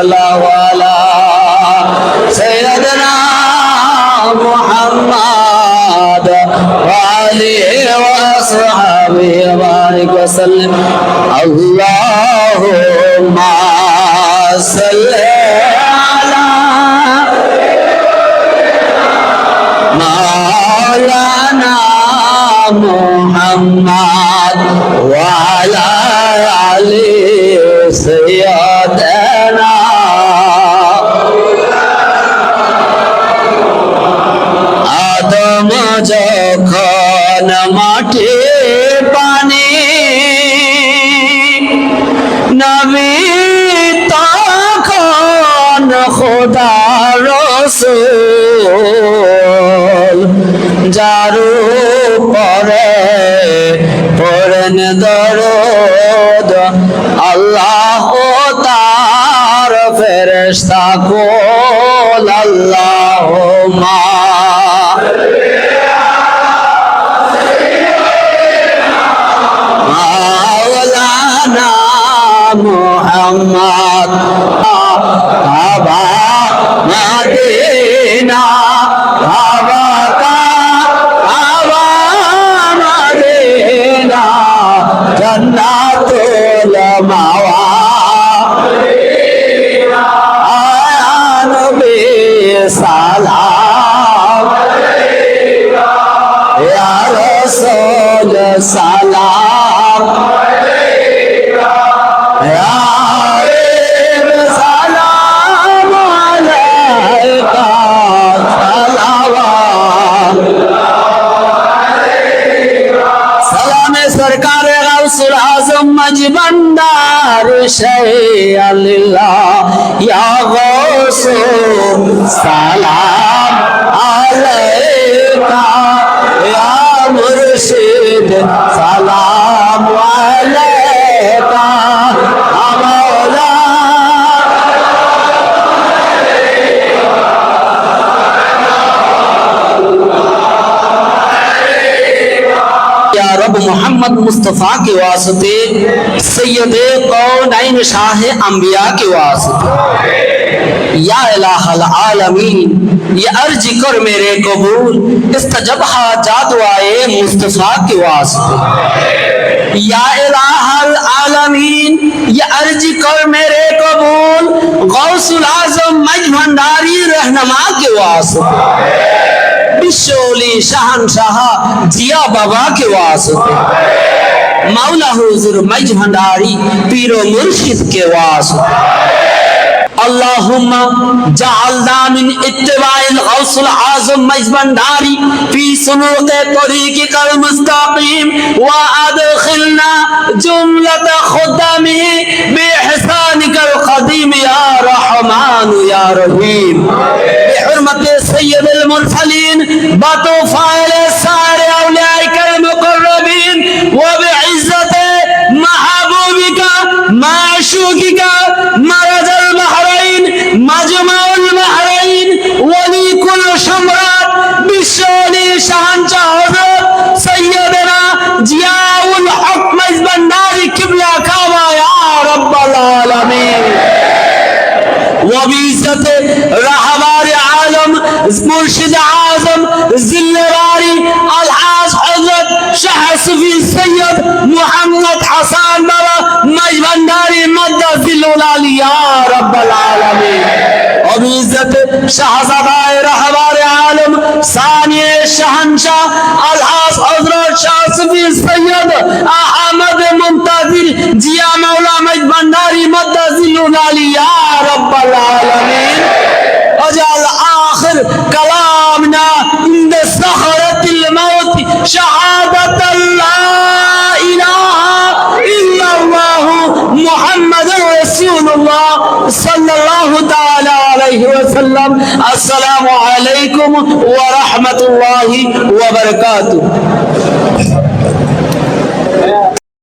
الله على سيدنا محمد وآله وأصحابه وبارك وسلم اللهم صل على مولانا محمد وعلى آل سيدنا খোদা রসুল যারু পরে পরেন দরদ আল্লাহ তার ফেরেশতা কোল আল্লাহ মা মুহাম্মদ সালাম। ইয়া রাসূল সালাম। ইয়া গাউসুল আজম মজবন্দার শাহ আল্লাহ। ইয়া सो सलाम अलैका, या मुर्शिद, सलाम अलैका रब मोहम्मद मुस्तफ़ा के वास्ते, सैयद कौन शाह अम्बिया के वास्ते। یا الہ العالمین، یہ ارج کر میرے قبول، اس استجبہ ہاں جادو آئے، مصطفیٰ کے واسطے۔ یا الہ العالمین، یہ ارج کر میرے قبول، غوث العظم مجمنداری رہنما کے واسطے۔ بشولی شہن شاہ جیا بابا کے واسطے۔ مولا حضور مجھ پیرو مرشد کے واسطے۔ ওয়াসতে اللهم جعلنا من اتباع الغوث العظم مجبنداري في سلوك طريقك المستقيم وادخلنا جملة خدامه بإحسانك القديم يا رحمن يا رحيم بحرمة سيد المرسلين بطوفائل السائر بالشولي شهنشاه حضرت سيدنا ضياء الحق مزبنداري كبلا كاما يا رب العالمين وبعزة رهبار عالم مرشد اعظم زلباري الحاج حضرت شاه صفي السيد محمد حسان بابا مجبنداري مد ذل يا رب العالمين অবিজত শাহজাদায় রাহবার আলম, সানিয়ে শাহানশাহ আলহাস হজরত শাহ সুফি সৈয়দ আহমদ মুমতাজির জিয়া মাওলা মাইদ ভান্ডারি মদ্দাজিলুল আলী ইয়া রব্বাল আলামিন। আজাল আখির কালামনা ইনদা সাহরাতিল মাউত, শাহাদাতাল লা ইলাহা ইল্লাল্লাহ মুহাম্মাদুর রাসূলুল্লাহ সাল্লাল্লাহু صلى الله تعالى عليه وسلم السلام عليكم ورحمة الله وبركاته